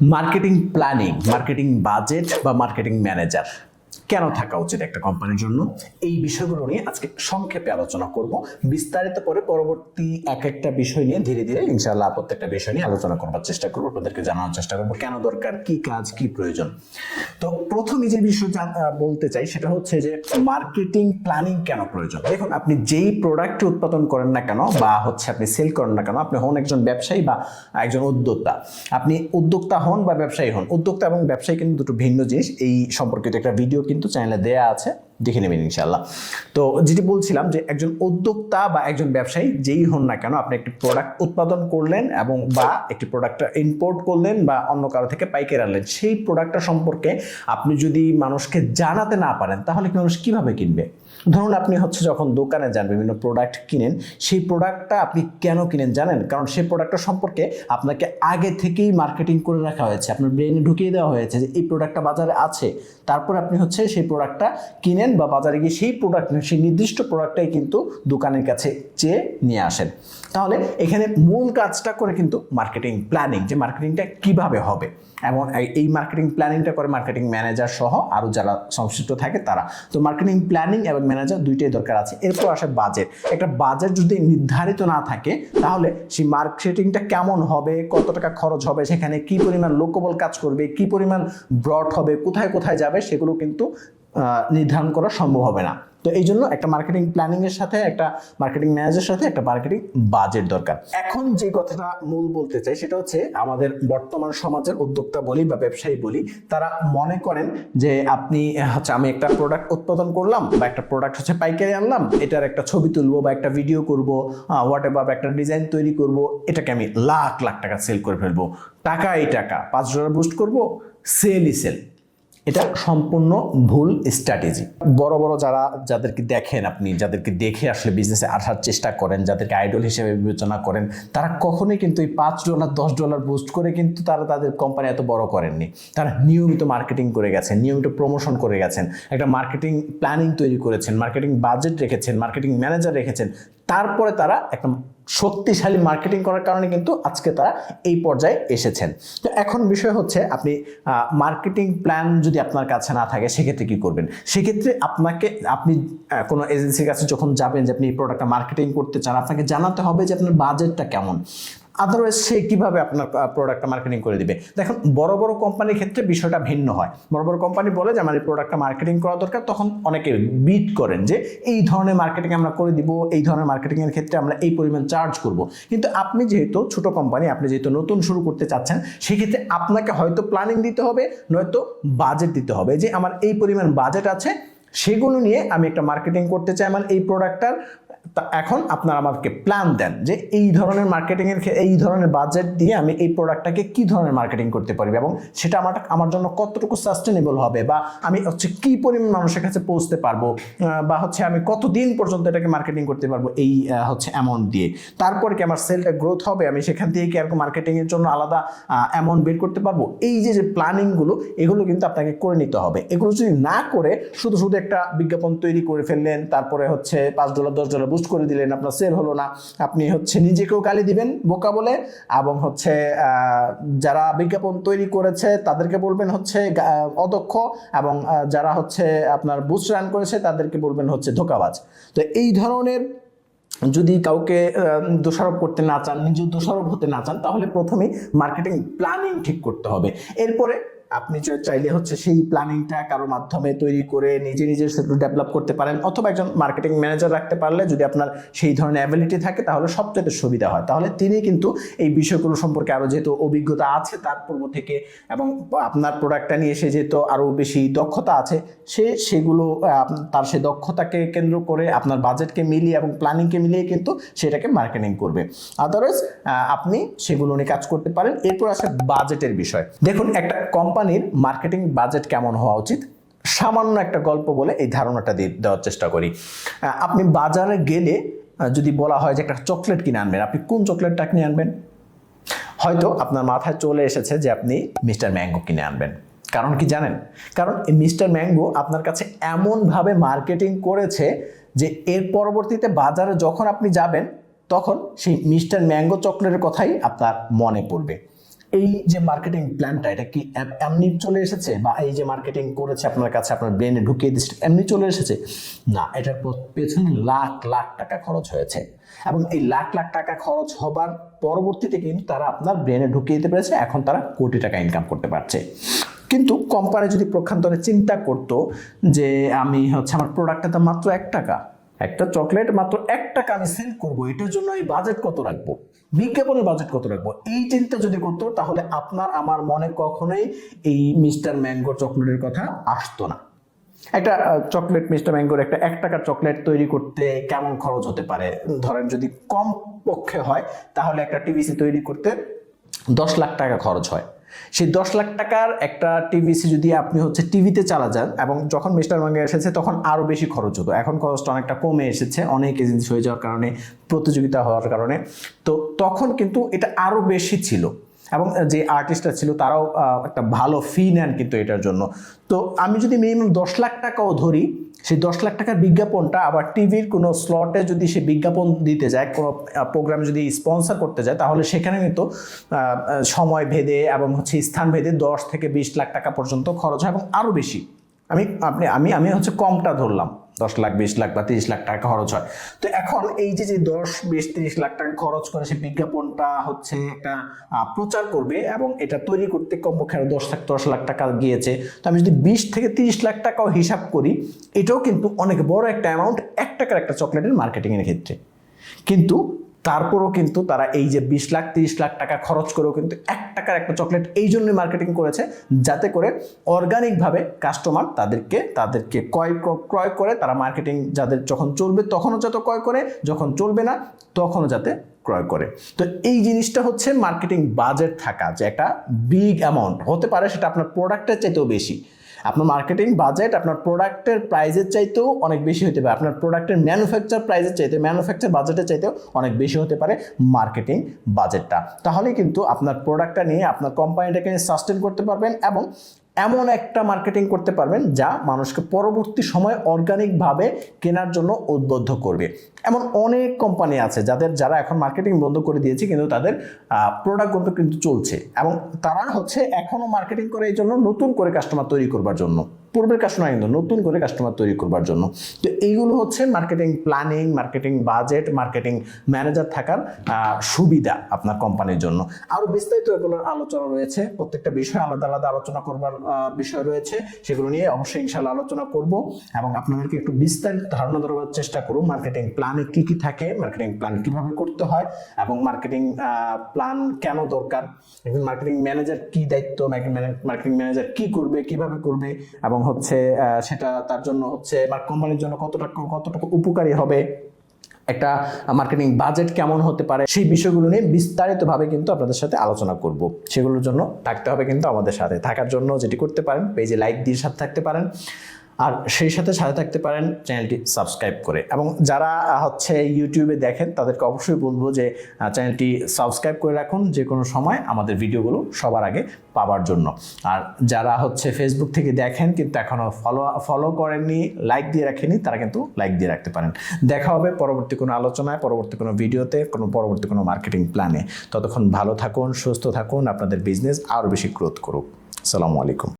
Marketing planning marketing budget বা marketing manager কেন থাকা উচিত একটা কোম্পানির জন্য? এই বিষয়গুলো নিয়ে আজকে সংক্ষেপে আলোচনা করব। বিস্তারিত পরে পরবর্তী এক একটা বিষয় নিয়ে ধীরে ধীরে ইনশাআল্লাহ প্রত্যেকটা বিষয় নিয়ে আলোচনা করবার চেষ্টা করব। আপনাদেরকে জানানোর চেষ্টা করব, কেন দরকার, কি কাজ, কি প্রয়োজন? তো প্রথমে যে বিষয় বলতে চাই সেটা হচ্ছে যে মার্কেটিং, প্ল্যানিং কেন প্রয়োজন? দেখুন, আপনি যেই প্রোডাক্ট উৎপাদন করেন না কেন বা হচ্ছে আপনি সেল করেন না কেন, আপনি হন একজন ব্যবসায়ী বা একজন উদ্যোক্তা। আপনি উদ্যোক্তা হন বা ব্যবসায়ী হন, উদ্যোক্তা এবং ব্যবসায়ী কিন্তু দুটো ভিন্ন জিনিস। এই সম্পর্কিত একটা ভিডিও কিন্তু চ্যানেলে দেয়া আছে, দেখে নেবেন ইনশাল্লাহ তো যেটি বলছিলাম যে একজন উদ্যোক্তা বা একজন ব্যবসায়ী যেই হন না কেন আপনি একটি প্রোডাক্ট উৎপাদন করলেন এবং বা একটি প্রোডাক্টটা ইম্পোর্ট করলেন বা অন্য কারও থেকে পাইকারি আনলেন, সেই প্রোডাক্টটা সম্পর্কে আপনি যদি মানুষকে জানাতে না পারেন, তাহলে কি মানুষ কীভাবে কিনবে? ধরুন আপনি হচ্ছে যখন দোকানে যান, বিভিন্ন প্রোডাক্ট কিনেন, সেই প্রোডাক্টটা আপনি কেন কিনেন জানেন? কারণ সেই প্রোডাক্টটা সম্পর্কে আপনাকে আগে থেকেই মার্কেটিং করে রাখা হয়েছে। আপনার ব্রেনে ঢুকিয়ে দেওয়া হয়েছে যে এই প্রোডাক্টটা বাজারে আছে। তারপর আপনি হচ্ছে সেই প্রোডাক্টটা কিনেন বা বাজারে গিয়ে সেই প্রোডাক্ট সেই নির্দিষ্ট প্রোডাক্টটাই কিন্তু দোকানের কাছে চেয়ে নিয়ে আসেন। তাহলে এখানে মূল কাজটা করে কিন্তু মার্কেটিং প্ল্যানিং যে মার্কেটিংটা কীভাবে হবে? এবং এই- মার্কেটিং প্ল্যানিংটা করে মার্কেটিং ম্যানেজার সহ আরও যারা সংশ্লিষ্ট থাকে তারা। তো মার্কেটিং প্ল্যানিং এবং ম্যানেজার দুইটাই দরকার আছে। এরপর আসে বাজেট একটা বাজেট যদি নির্ধারিত না থাকে, তাহলে সেই মার্কেটিংটা কেমন হবে, কত টাকা খরচ হবে, সেখানে কি পরিমাণ লোকবল কাজ করবে, কি পরিমাণ ব্রড হবে, কোথায় কোথায় যাবে, সেগুলো কিন্তু নির্ধারণ করা সম্ভব হবে না। তো এই জন্য একটা মার্কেটিং প্ল্যানিং এর সাথে, একটা মার্কেটিং ম্যানেজারের সাথে একটা মার্কেটিং বাজেট দরকার। এখন যে কথাটা মূল বলতে চাই সেটা হচ্ছে আমাদের বর্তমান সমাজের উদ্যোক্তা বলি বা ব্যবসায়ী বলি, তারা মনে করেন যে আপনি হচ্ছে আমি একটা প্রোডাক্ট উৎপাদন করলাম বা একটা প্রোডাক্ট হচ্ছে পাইকারি আনলাম, এটার একটা ছবি তুলবো বা একটা ভিডিও করব হোয়াট এভার একটা ডিজাইন তৈরি করব, এটাকে আমি লাখ লাখ টাকা সেল করে ফেলব। টাকা এই টাকা, পাঁচ ডলার বুস্ট করব সেলই সেল এটা সম্পূর্ণ ভুল স্ট্র্যাটেজি বড় বড় যারা, যাদেরকে দেখেন আপনি, যাদেরকে দেখে আসলে বিজনেসে আসার চেষ্টা করেন, যাদেরকে আইডল হিসেবে বিবেচনা করেন, তারা কখনোই কিন্তু এই পাঁচ ডলার, দশ ডলার বুস্ট করে কিন্তু তারা তাদের কোম্পানি এত বড় করেননি। তারা নিয়মিত মার্কেটিং করে গেছেন, নিয়মিত প্রমোশন করে গেছেন, একটা মার্কেটিং প্ল্যানিং তৈরি করেছেন মার্কেটিং বাজেট রেখেছেন মার্কেটিং ম্যানেজার রেখেছেন, তারপরে তারা একটা শক্তিশালী মার্কেটিং করার কারণে কিন্তু আজকে তারা এই পর্যায়ে এসেছেন। তো এখন বিষয় হচ্ছে, আপনি মার্কেটিং প্ল্যান যদি আপনার কাছে না থাকে, সেক্ষেত্রে কী করবেন? সেক্ষেত্রে আপনাকে, আপনি কোনো এজেন্সির কাছে যখন যাবেন যে আপনি এই প্রোডাক্টটা মার্কেটিং করতে চান, আপনাকে জানাতে হবে যে আপনার বাজেটটা কেমন। আদারওয়াইজ সে কীভাবে আপনার প্রোডাক্টটা মার্কেটিং করে দিবে? দেখুন, বড় বড় কোম্পানির ক্ষেত্রে বিষয়টা ভিন্ন হয়। বড় বড় কোম্পানি বলে যে, আমার এই প্রোডাক্টটা মার্কেটিং করা দরকার। তখন অনেকে বিট করেন যে, এই ধরনের মার্কেটিং আমরা করে দিব, এই ধরনের মার্কেটিংয়ের ক্ষেত্রে আমরা এই পরিমাণ চার্জ করব। কিন্তু আপনি যেহেতু ছোট কোম্পানি আপনি যেহেতু নতুন শুরু করতে চাচ্ছেন, সেক্ষেত্রে আপনাকে হয়তো প্ল্যানিং দিতে হবে, নয়তো বাজেট দিতে হবে। যে, আমার এই পরিমাণ বাজেট আছে, সেগুলো নিয়ে আমি একটা মার্কেটিং করতে চাই, আমার এই প্রোডাক্টটার তা এখন আপনারা আমাকে প্ল্যান দেন যে এই ধরনের মার্কেটিংয়ের এই ধরনের বাজেট দিয়ে আমি এই প্রোডাক্টটাকে কি ধরনের মার্কেটিং করতে পারবি এবং সেটা আমার আমার জন্য কতটুকু সাস্টেনেবল হবে বা আমি হচ্ছে কি পরিমাণ মানুষের কাছে পৌঁছতে পারব বা হচ্ছে আমি কতদিন পর্যন্ত এটাকে মার্কেটিং করতে পারব এই হচ্ছে অ্যামাউন্ট দিয়ে। তারপর কি আমার সেলটা গ্রোথ হবে, আমি সেখান থেকে কি এরকম মার্কেটিংয়ের জন্য আলাদা অ্যামাউন্ট বের করতে পারব? এই যে যে প্ল্যানিংগুলো এগুলো কিন্তু আপনাকে করে নিতে হবে। এগুলো যদি না করে, শুধু শুধু একটা বিজ্ঞাপন তৈরি করে ফেললেন, তারপরে হচ্ছে পাঁচ ডলার দশ ডলার বুস্ট করে দিলেন, আপনার সেল হলো না। আপনি হচ্ছে নিজেকেও গালি দিবেন বোকা বলে এবং হচ্ছে যারা বিজ্ঞাপন তৈরি করেছে তাদেরকে বলবেন হচ্ছে অদক্ষ এবং যারা হচ্ছে আপনার বুস্ট রান করেছে তাদেরকে বলবেন হচ্ছে ধোকাবাজ। তো এই ধরনের যদি কাউকে দোষারোপ করতে না চান নিজে দোষারোপ হতে না চান, তাহলে প্রথমেই মার্কেটিং প্ল্যানিং ঠিক করতে হবে। এরপরে আপনি চাইলে হচ্ছে সেই প্ল্যানিংটা কারও মাধ্যমে তৈরি করে নিজে নিজে সেগুলো ডেভেলপ করতে পারেন, অথবা একজন মার্কেটিং ম্যানেজার রাখতে পারলে যদি আপনার সেই ধরনের অ্যাবিলিটি থাকে তাহলে সবচেয়ে সুবিধা হয়। তাহলে তিনি কিন্তু এই বিষয়গুলো সম্পর্কে আরও যেহেতু অভিজ্ঞতা আছে তার পূর্ব থেকে এবং আপনার প্রোডাক্টটা নিয়ে এসে যেহেতু আরও বেশি দক্ষতা আছে, সে সেগুলো তার সে দক্ষতাকে কেন্দ্র করে আপনার বাজেটকে মিলিয়ে এবং প্ল্যানিংকে মিলিয়ে কিন্তু সেটাকে মার্কেটিং করবে। আদারওয়াইজ আপনি সেগুলো নিয়ে কাজ করতে পারেন। এরপর আসে বাজেটের বিষয়। দেখুন, একটা কোম্পানির মার্কেটিং বাজেট কেমন হওয়া উচিত? সামান্য একটা গল্প বলে এই ধারণাটা দিয়ে দেওয়ার চেষ্টা করি। আপনি বাজারে গেলে যদি বলা হয় যে একটা চকলেট কিনে আনবেন, আপনি কোন চকলেটটা কিনে আনবেন? হয়তো আপনার মাথায় চলে এসেছে যে আপনি মিস্টার ম্যাঙ্গো কিনে আনবেন। কারণ কি জানেন? কারণ এই মিস্টার ম্যাঙ্গো আপনার কাছে এমনভাবে মার্কেটিং করেছে যে এর পরবর্তীতে বাজারে যখন আপনি যাবেন, তখন সেই মিস্টার ম্যাঙ্গো চকলেটের কথাই আপনার মনে পড়বে। এই যে মার্কেটিং প্ল্যানটা এটা কি এমনি চলে এসেছে? বা এই যে মার্কেটিং করেছে আপনার কাছে, আপনার ব্রেনে ঢুকিয়ে দিচ্ছে, এমনি চলে এসেছে? না, এটার পেছনে লাখ লাখ টাকা খরচ হয়েছে। এবং এই লাখ লাখ টাকা খরচ হবার পরবর্তীতে কিন্তু তারা আপনার ব্রেনে ঢুকিয়ে দিতে পেরেছে, এখন তারা কোটি টাকা ইনকাম করতে পারছে। কিন্তু কোম্পানি যদি প্রক্ষান্তরে চিন্তা করতো যে, আমি হচ্ছে আমার প্রোডাক্টটা তো মাত্র এক টাকা একটা চকলেট মাত্র এক টাকা সেল করব। এটার জন্য এই বাজেট কত রাখব? বিজ্ঞাপনের বাজেট কত রাখব? এই চিন্তা যদি করতো, তাহলে আপনার, আমার মনে কখনোই এই মিস্টার ম্যাঙ্গো চকলেটের কথা আসতো না। একটা চকলেট, মিস্টার ম্যাঙ্গোর একটা এক টাকার চকলেট তৈরি করতে কেমন খরচ হতে পারে? ধরেন যদি কম পক্ষে হয়, তাহলে একটা টিভিসি তৈরি করতে দশ লাখ টাকা খরচ হয়। সেই দশ লাখ টাকার একটা টিভিসি যদি আপনি হচ্ছে টিভিতে চালা যান এবং যখন মিস্টার মাঙ্গে এসেছে, তখন আরও বেশি খরচ হতো। এখন খরচটা অনেকটা কমে এসেছে, অনেক এজেন্সি হয়ে যাওয়ার কারণে, প্রতিযোগিতা হওয়ার কারণে। তো তখন কিন্তু এটা আরও বেশি ছিল। এবং যে আর্টিস্টরা ছিল তারাও একটা ভালো ফি নেন কিন্তু এটার জন্য। তো আমি যদি মিনিমাম দশ লাখ টাকাও ধরি, সেই দশ লাখ টাকার বিজ্ঞাপনটা আবার টিভির কোনো স্লটে যদি সে বিজ্ঞাপন দিতে যায়, কোনো প্রোগ্রাম যদি স্পন্সর করতে যায়, তাহলে সেখানে কিন্তু সময় ভেদে এবং হচ্ছে স্থান ভেদে দশ থেকে বিশ লাখ টাকা পর্যন্ত খরচ হয় এবং আরও বেশি। আমি, আপনি, আমি আমি হচ্ছে কমটা ধরলাম। দশ লাখ, বিশ লাখ বা তিরিশ লাখ টাকা খরচ হয়। তো এখন এই যে যে দশ, বিশ, তিরিশ লাখ টাকা খরচ করে সে বিজ্ঞাপনটা হচ্ছে একটা প্রচার করবে এবং এটা তৈরি করতে কমপক্ষে আরও দশ লাখ দশ লাখ টাকা গিয়েছে। তো আমি যদি বিশ থেকে তিরিশ লাখ টাকাও হিসাব করি, এটাও কিন্তু অনেক বড় একটা অ্যামাউন্ট এক টাকার একটা চকলেটের মার্কেটিংয়ের ক্ষেত্রে। কিন্তু তারপরও কিন্তু তারা এই যে বিশ লাখ, তিরিশ লাখ টাকা খরচ করেও কিন্তু এক টাকার একটা চকলেট এই জন্যই মার্কেটিং করেছে, যাতে করে অর্গানিকভাবে কাস্টমার তাদেরকে তাদেরকে ক্রয় ক্রয় করে, তারা মার্কেটিং যাদের যখন চলবে তখনও যাতে ক্রয় করে, যখন চলবে না তখনও যাতে ক্রয় করে। তো এই জিনিসটা হচ্ছে মার্কেটিং বাজেট থাকা যে একটা বিগ অ্যামাউন্ট হতে পারে, সেটা আপনার প্রোডাক্টের চাইতেও বেশি। আপনার মার্কেটিং বাজেট আপনার প্রোডাক্টের প্রাইজের চাইতেও অনেক বেশি হতে পারে। আপনার প্রোডাক্টের ম্যানুফ্যাকচার প্রাইজের চাইতে ম্যানুফ্যাকচার বাজেটের চাইতেও অনেক বেশি হতে পারে মার্কেটিং বাজেটটা তাহলে কিন্তু আপনার প্রোডাক্টটা নিয়ে আপনার কোম্পানিটাকে সাস্টেন করতে পারবেন এবং এমন একটা মার্কেটিং করতে পারবেন যা মানুষকে পরবর্তী সময়ে অর্গানিকভাবে কেনার জন্য উদ্বুদ্ধ করবে। এমন অনেক কোম্পানি আছে যাদের যারা এখন মার্কেটিং বন্ধ করে দিয়েছে, কিন্তু তাদের প্রোডাক্টগুলো কিন্তু চলছে। এবং তারা হচ্ছে এখনও মার্কেটিং করে এই জন্য নতুন করে কাস্টমার তৈরি করবার জন্য। পূর্বের কাস্টমার কিন্তু নতুন করে কাস্টমার তৈরি করবার জন্য। তো এইগুলো হচ্ছে marketing planning marketing budget marketing manager থাকার সুবিধা আপনার কোম্পানির জন্য। আরও বিস্তারিত এগুলোর আলোচনা রয়েছে, প্রত্যেকটা বিষয় আলাদা আলাদা আলোচনা করবার বিষয় রয়েছে। সেগুলো নিয়ে অবশ্যই ইনশাল্লাহ আলোচনা করব এবং আপনাদেরকে একটু বিস্তারিত ধারণা দেওয়ার চেষ্টা করব মার্কেটিং প্ল্যানে কি কি থাকে মার্কেটিং প্ল্যান কীভাবে করতে হয় এবং মার্কেটিং প্ল্যান কেন দরকার মার্কেটিং ম্যানেজার কি দায়িত্ব মার্কেটিং ম্যানেজার কি করবে, কীভাবে করবে এবং হচ্ছে সেটা তার জন্য হচ্ছে কোম্পানির জন্য কতটা, কতটুকু উপকারী হবে, একটা মার্কেটিং বাজেট কেমন হতে পারে, সেই বিষয়গুলো নিয়ে বিস্তারিতভাবে কিন্তু আপনাদের সাথে আলোচনা করব। সেগুলোর জন্য থাকতে হবে কিন্তু আমাদের সাথে। থাকার জন্য যেটি করতে পারেন পেজে লাইক দিয়ে সাথে থাকতে পারেন। আর সেই সাথে সাথে থাকতে পারেন চ্যানেলটি সাবস্ক্রাইব করে। এবং যারা হচ্ছে ইউটিউবে দেখেন, তাদেরকে অবশ্যই বলব যে চ্যানেলটি সাবস্ক্রাইব করে রাখুন, যে কোনো সময় আমাদের ভিডিওগুলো সবার আগে পাওয়ার জন্য। আর যারা হচ্ছে ফেসবুক থেকে দেখেন, কিন্তু এখনও ফলো ফলো করেননি লাইক দিয়ে রাখেনি তারা কিন্তু লাইক দিয়ে রাখতে পারেন। দেখা হবে পরবর্তী কোনো আলোচনায়, পরবর্তী কোনো ভিডিওতে, কোনো পরবর্তী কোনো মার্কেটিং প্ল্যানে ততক্ষণ ভালো থাকুন, সুস্থ থাকুন, আপনাদের বিজনেস আরও বেশি গ্রোথ করুক। আসসালামু আলাইকুম।